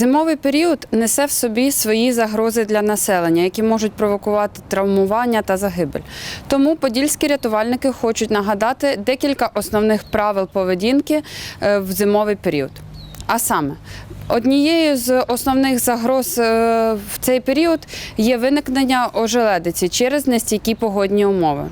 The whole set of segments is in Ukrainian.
Зимовий період несе в собі свої загрози для населення, які можуть провокувати травмування та загибель. Тому подільські рятувальники хочуть нагадати декілька основних правил поведінки е, в зимовий період. А саме, однією з основних загроз е, в цей період є виникнення ожеледиці через нестійкі погодні умови.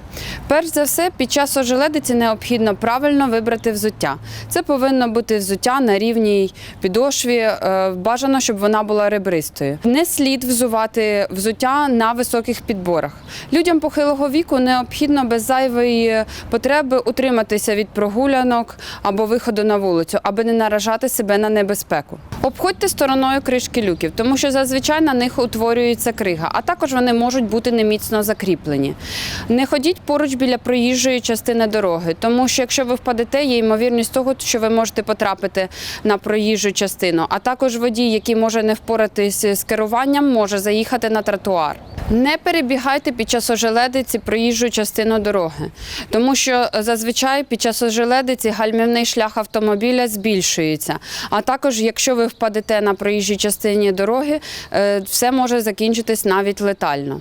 Перш за все, під час ожеледиці необхідно правильно вибрати взуття. Це повинно бути взуття на рівній підошві. е, Бажано, щоб вона була ребристою. Не слід взувати взуття на високих підборах. Людям похилого віку необхідно без зайвої потреби утриматися від прогулянок або виходу на вулицю, аби не наражати себе на небезпеку. Обходьте стороною кришки люків, тому що зазвичай на них утворюється крига, а також вони можуть бути неміцно закріплені. Не ходіть поруч біля проїжджої частини дороги, тому що якщо ви впадете, є ймовірність того, що ви можете потрапити на проїжджу частину. А також водій, який може не впоратись з керуванням, може заїхати на тротуар. Не перебігайте під час ожеледиці проїжджу частину дороги, тому що зазвичай під час ожеледиці гальмівний шлях автомобіля збільшується. А також, якщо ви впадете на проїжджій частині дороги, е, все може закінчитись навіть летально.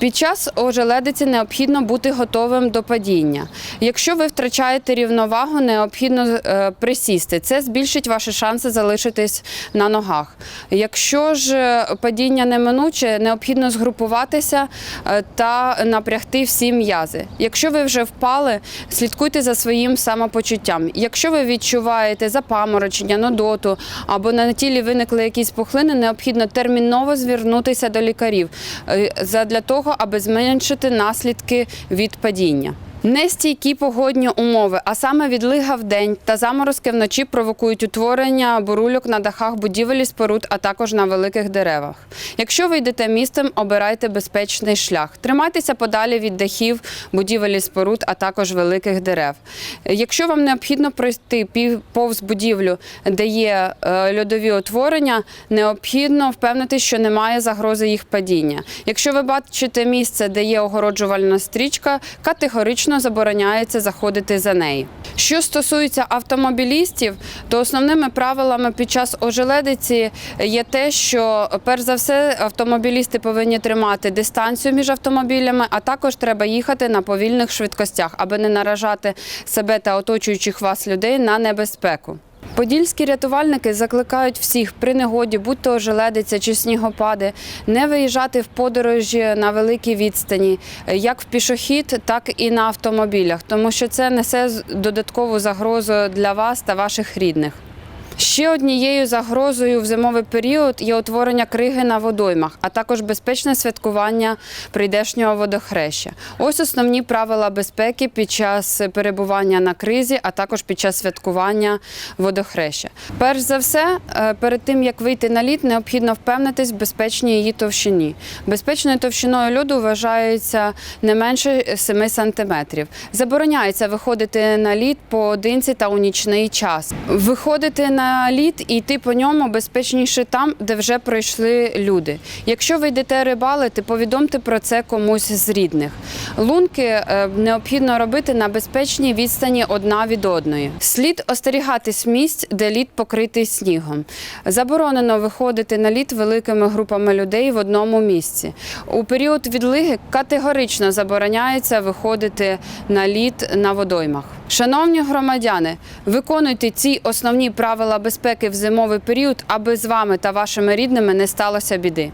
Під час ожеледиці необхідно бути готовим до падіння. Якщо ви втрачаєте рівновагу, необхідно е, присісти. Це збільшить ваші шанси залишитись на ногах. Якщо ж е, падіння неминуче, необхідно згрупуватися е, та напрягти всі м'язи. Якщо ви вже впали, слідкуйте за своїм самопочуттям. Якщо ви відчуваєте запаморочення, нудоту або на тілі виникли якісь пухлини, необхідно терміново звернутися до лікарів е, задля того, аби зменшити наслідки від падіння. Нестійкі погодні умови, а саме відлига в день та заморозки вночі провокують утворення бурульок на дахах будівель і споруд, а також на великих деревах. Якщо ви йдете містом, обирайте безпечний шлях. Тримайтеся подалі від дахів, будівель і споруд, а також великих дерев. Якщо вам необхідно пройти пів- повз будівлю, де є е, льодові утворення, необхідно впевнитися, що немає загрози їх падіння. Якщо ви бачите місце, де є огороджувальна стрічка, категорично забороняється заходити за неї. Що стосується автомобілістів, то основними правилами під час ожеледиці є те, що перш за все автомобілісти повинні тримати дистанцію між автомобілями, а також треба їхати на повільних швидкостях, аби не наражати себе та оточуючих вас людей на небезпеку. Подільські рятувальники закликають всіх при негоді, будь то ожеледиця чи снігопади, не виїжджати в подорожі на великій відстані, як в пішохід, так і на автомобілях, тому що це несе додаткову загрозу для вас та ваших рідних. Ще однією загрозою в зимовий період є утворення криги на водоймах, а також безпечне святкування прийдешнього водохреща. Ось основні правила безпеки під час перебування на кризі, а також під час святкування водохреща. Перш за все, е, перед тим як вийти на лід, необхідно впевнитись в безпечній її товщині. Безпечною товщиною льоду вважається не менше 7 сантиметрів. Забороняється виходити на лід поодинці та у нічний час. Виходити на лід і йти по ньому безпечніше там, де вже пройшли люди. Якщо ви йдете рибалити, повідомте про це комусь з рідних. Лунки е, необхідно робити на безпечній відстані одна від одної. Слід остерігатись місць, де лід покритий снігом. Заборонено виходити на лід великими групами людей в одному місці. У період відлиги категорично забороняється виходити на лід на водоймах. Шановні громадяни, виконуйте ці основні правила безпеки в зимовий період, аби з вами та вашими рідними не сталося біди.